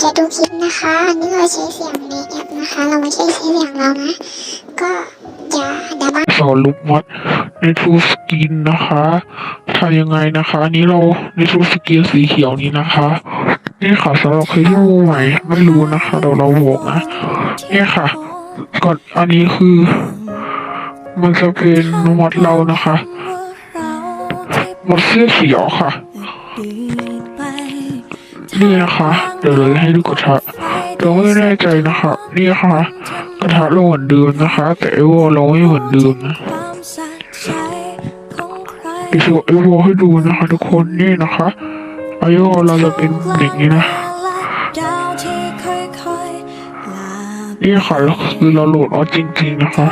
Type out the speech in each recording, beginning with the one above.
จะดูคลิปนะคะอันี่เราใช้เสียงในแอปนะคะ เราไม่ใช่ใช้เสียงเรานะ ก็อย่าด่าบ้าสอนลูกมดในทูสกินนะคะทำยังไงนะคะอันนี้เราในทูสกินสีเขียวนี้นะคะนี่ค่ะสำหรับใครที่รู้ใหม่ไม่รู้นะคะเราเราบอกนะนี่ค่ะก่อนอันนี้คือ มันจะเป็นมอดเรานะคะมดเสื้อเขียวค่ะ นี่นะคะเดี๋ยวเลยให้ดูกระทะเราไม่แน่ใจนะคะนี่ค่ะกระทะเราเหมือนเดิมนะคะ แต่ไอวอลเราไม่เหมือนเดิมนะเดี๋ยวจะไอวอลให้ดูนะคะ ทุกคนนี่นะคะไอวอลเราจะเป็นอย่างนี้นะนี่ค่ะคือเราโหลดเอาจริงๆนะคะ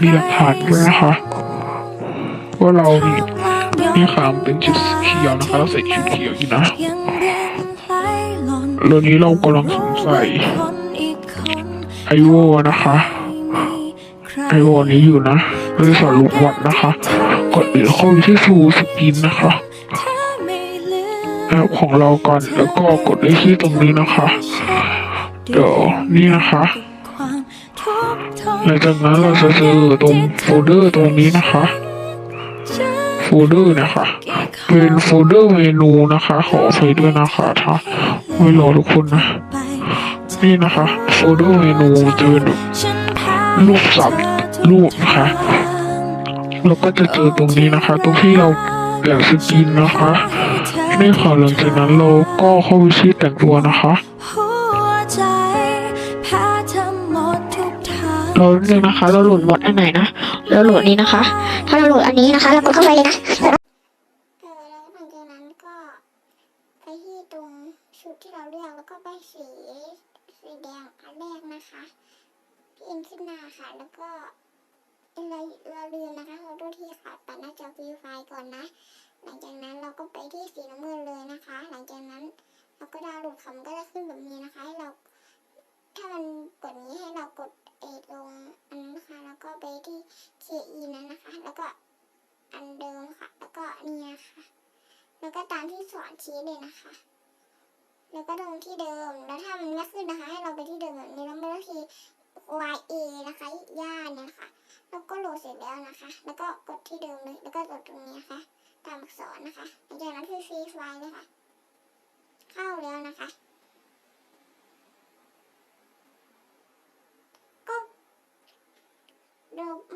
เรียกผ่านด้วยนะคะว่าเรานี่ นี่ค่ะมันเป็นชุดเขียวนะคะเราใส่ชุดเขียวอยู่นะแล้วนี้เรากำลังสงสัยไอวอลนะคะไอวอลนี้อยู่นะเราจะสอนลูกวัดนะคะก่อนอื่นเข้าไปที่ซูสกินนะคะแอปของเราก่อนแล้วก็กดเลขที่ตรงนี้นะคะเดี๋ยวนี่นะคะหลังจากนั้นเราจะเจอตรงโฟลเดอร์ตรงนี้นะคะ โฟลเดอร์นะคะ เป็นโฟลเดอร์เมนูนะคะ ขออภัยด้วยนะคะถ้าไม่รอทุกคนนะ นี่นะคะโฟลเดอร์เมนูจะเป็นแบบรูปสับรูปนะคะแล้วก็จะเจอตรงนี้นะคะ ตรงที่เราเปลี่ยนสกินนะคะนี่ค่ะหลังจากนั้นเราก็เข้าไปที่แต่งตัวนะคะ เราเลือกนะคะ เราโหลดมอดอันไหนนะเราโหลดนี้นะคะ ถ้าเราโหลดอันนี้นะคะ เรากดเข้าไปเลยนะเออแล้วหลังจากนั้นก็ไปที่ตรงชุดที่เราเลือกแล้วก็ไปสีสีแดงอันแรกนะคะพี่เอ็นขึ้นมาค่ะแล้วก็เราเราลืมนะคะเราดูที่ค่ะปัดหน้าจอวิวไฟก่อนนะ หลังจากนั้นเราก็ไปที่สีน้ำเงินเลยนะคะ หลังจากนั้นเราก็ดาวน์โหลดคำก็จะขึ้นแบบนี้นะคะให้เรา ถ้ามันกดนี้ให้เรากดเอตรงอันนั้นนะคะ แล้วก็ไปที่ KE นั้นนะคะ แล้วก็อันเดิมค่ะ แล้วก็เนี่ยค่ะ แล้วก็ ตามที่สอนชี้เลยนะคะ แล้วก็ตรงที่เดิม แล้วถ้ามันไม่ขึ้นนะคะ ให้เราไปที่เดิมแบบนี้แล้วไม่ต้องที่ YA นะคะย่าเนี่ยค่ะ แล้วก็โหลดเสร็จแล้วนะคะ แล้วก็กดที่เดิมเลย แล้วก็กดตรงนี้นะคะ ตามอักษรนะคะหลังจากนั้นคือฟรีไฟล์เลยค่ะ เข้าแล้วนะคะ ก็ดูหมดเร็จ